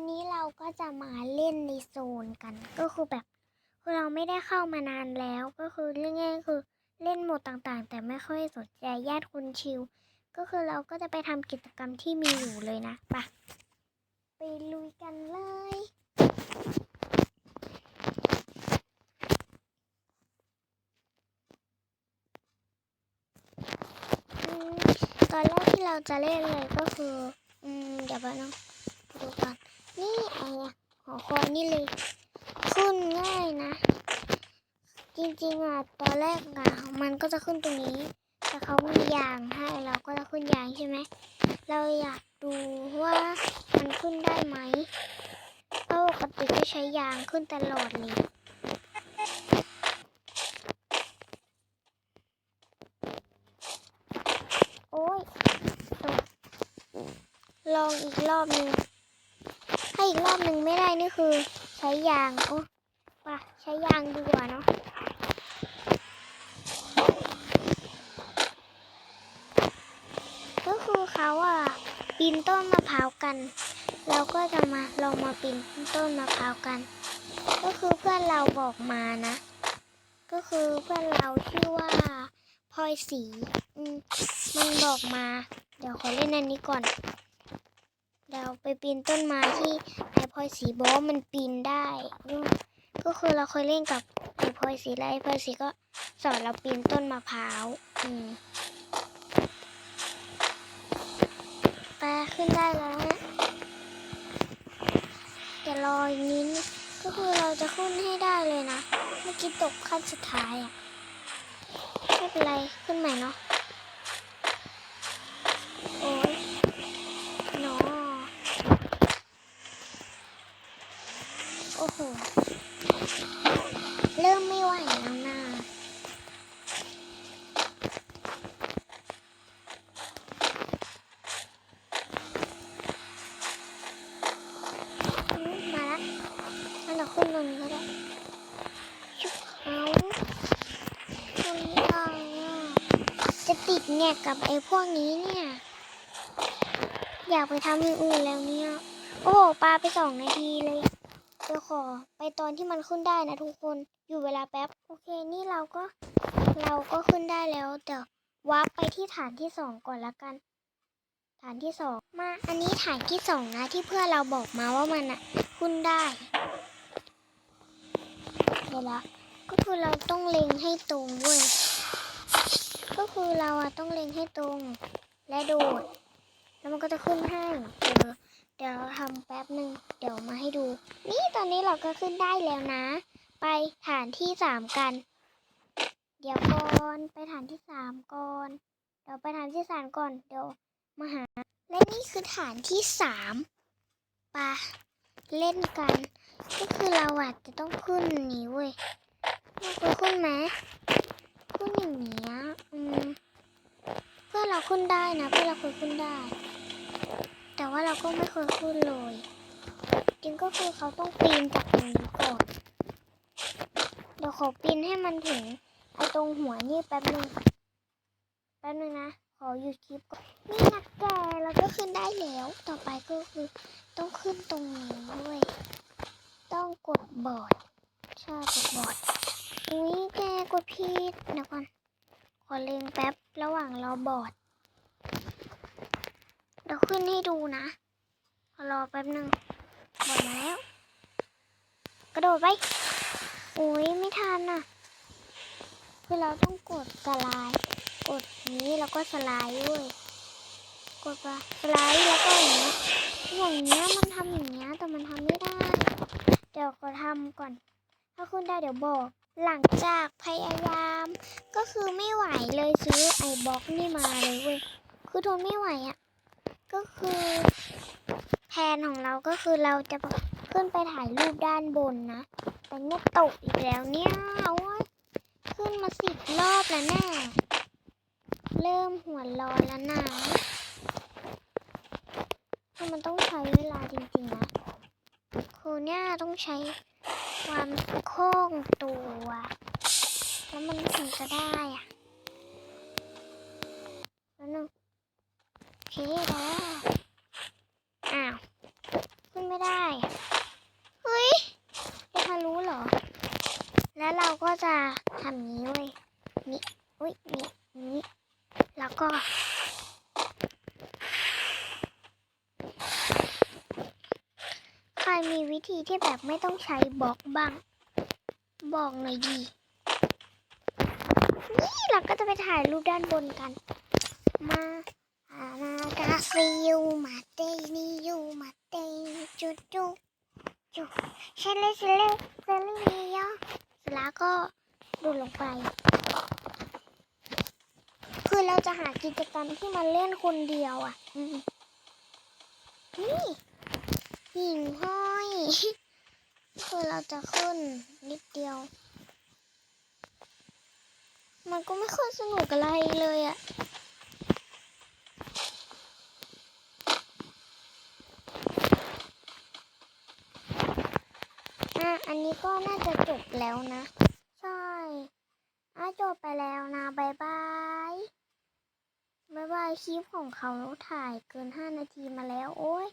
วันนี้เราก็จะมาเล่นในโซนกัน ก็คือแบบคือเราไม่ได้เข้ามานานแล้วก็คือเรื่องง่ายคือเล่นโหมดต่างๆ แต่ไม่ค่อยสนใจญาติคุณชิว ก็คือเราก็จะไปทำกิจกรรมที่มีอยู่เลยนะไปะไปลุยกันเลยตอนแรกที่เราจะเล่นเลยก็คือ อืมเดี๋ยวไปน้องดูก่อน นี่ไอ้อะหอคอยนี่เลย ขึ้นง่ายนะ จริงๆอะตอนแรกอะมันก็จะขึ้นตรงนี้ แต่เขามียางให้เราก็จะขึ้นยางใช่ไหมเราอยากดูว่ามันขึ้นได้ไหมเพราะปกติก็ใช้ยางขึ้นตลอดเลยโอ้ยลองอีกรอบหนึ่ง อีกรอบหนึ่งไม่ได้นี่คือ ใช้ยางโอ้ป่ะใช้ยางดีกว่าเนาะก็คือเขาอะปีนต้นมะพร้าวกัน เราก็จะมาลองมาปีนต้นมะพร้าวกัน ก็คือเพื่อนเราบอกมานะ ก็คือเพื่อนเราชื่อว่าพลอยสีอืมมันบอกมา เดี๋ยวขอเล่นอันนี้ก่อน เดี๋ยวไปปีนต้นไม้ที่ไอพอยสีบอมันปีนได้อืมก็คือเราเคยเล่นกับไอพอยสีแล้วไอพอยสีก็สอนเราปีนต้นมะพร้าวอืมไปขึ้นได้แล้วนะเดี๋ยวรออีกนิดนึงก็คือเราจะขึ้นให้ได้เลยนะ เมื่อกี้ตกขั้นสุดท้ายอะไม่เป็นไรขึ้นใหม่เนาะ โอ้ยหนอโอ้โห เริ่มไม่ไหวแล้วนะมาละงั้นเราขึ้นตรงนี้ก็ได้ชุบเขาตรงนี้อะไรอะจะติดแงกกับไอ้พวกนี้เนี่ย อยากไปทำอย่างอื่นแล้วเนี่ย โอ้โหปลาไปสองนาทีเลย เดี๋ยวขอไปตอนที่มันขึ้นได้นะทุกคนอยู่เวลาแป๊บ โอเคนี่เราก็เราก็ขึ้นได้แล้วเดี๋ยววาร์ปไปที่ฐานที่สองก่อนละกัน ฐานที่สองมาอันนี้ฐานที่สองนะที่เพื่อนเราบอกมาว่ามันอะขึ้นได้เดี๋ยวละก็คือเราต้องเล็งให้ตรงเว้ยก็คือเราอะต้องเล็งให้ตรงและโดดแล้วมันก็จะขึ้นให้เดี๋ยว เดี๋ยวทำแป๊บหนึ่งเดี๋ยวมาให้ดู นี่ตอนนี้เราก็ขึ้นได้แล้วนะ ไปฐานที่สามกัน เดี๋ยวก่อนไปฐานที่สามก่อนเดี๋ยวไปฐานที่สามก่อนเดี๋ยวมาหา และนี่คือฐานที่สามปะเล่นกัน ก็คือเราอะจะต้องขึ้นนีเว้ยเราเคยขึ้นไหมขึ้นอย่างเนี้ยอืมเพื่อเราขึ้นได้นะเพื่อเราเคยขึ้นได้ แต่ว่าเราก็ไม่เคยขึ้นเลย จริงก็คือเขาต้องปีนจากตรงนี้ก่อน เดี๋ยวขอปีนให้มันถึง ไอ้ตรงหัวนี่แป๊บนึง แป๊บนึงนะ ขอหยุดคลิปก่อน นี่นะแกเราก็ขึ้นได้แล้ว ต่อไปก็คือต้องขึ้นตรงนี้ด้วย ต้องกดบอร์ดใช่กดบอร์ดอุ้ยแกกดผิดเดี๋ยวก่อน ขอเล็งแป๊บระหว่างรอบอร์ด นให้ดูนะ รอแป๊บหนึ่งบอร์ดมาแล้ว กระโดดไปอุ้ยไม่ทันอะ คือเราต้องกดสไลด์ กดนี้แล้วก็สไลด์ด้วย กดไปสไลด์แล้วก็อย่างเงี้ยอย่างเงี้ยมันทำอย่างเงี้ยแต่มันทำไม่ได้ เดี๋ยวขอทำก่อน ถ้าขึ้นได้เดี๋ยวบอก หลังจากพยายาม ก็คือไม่ไหวเลยซื้อไอ้บล็อกนี่มาเลยเว้ย คือทนไม่ไหวอะ่ะ ก็คือแผนของเราก็คือเราจะขึ้นไปถ่ายรูปด้านบนนะแต่เนี่ยตกอีกแล้วเนี่ยโอ้ยขึ้นมาสิบรอบแล้วแน่เริ่มหัวร้อนแล้วนะมันต้องใช้เวลาจริงๆนะคือเนี่ยต้องใช้ความโค้งตัว แล้วมันถึงจะได้อะแล้วนึงโอเคได้แล้วอ้าว ขึ้น ไม่ได้ เฮ้ยจะทะลุเหรอ แล้วเราก็จะทำนี้เว้ย นี่อุ้ยนี่นี่แล้วก็ ใครมีวิธีที่แบบไม่ต้องใช้บล็อกบ้าง บอกหน่อยดี นี่เราก็จะไปถ่ายรูปด้านบนกัน มาอานากาซิยูมาเตนิยูมาเตจูจูจูเชลเลเชลเลเซลิมิยเสร็จแล้วก็ดูลงไป คือเราจะหากิจกรรมที่มาเล่นคนเดียวอะนี่หิ่งห้อย คือเราจะขึ้นนิดเดียว มันก็ไม่ค่อยสนุกอะไรเลยอะอะอันนี้ก็น่าจะจบแล้วนะ ใช่อะจบไปแล้วนะบายบายบายบาย คลิปของเขาถ่ายเกิน 5 นาทีมาแล้ว โอ้ย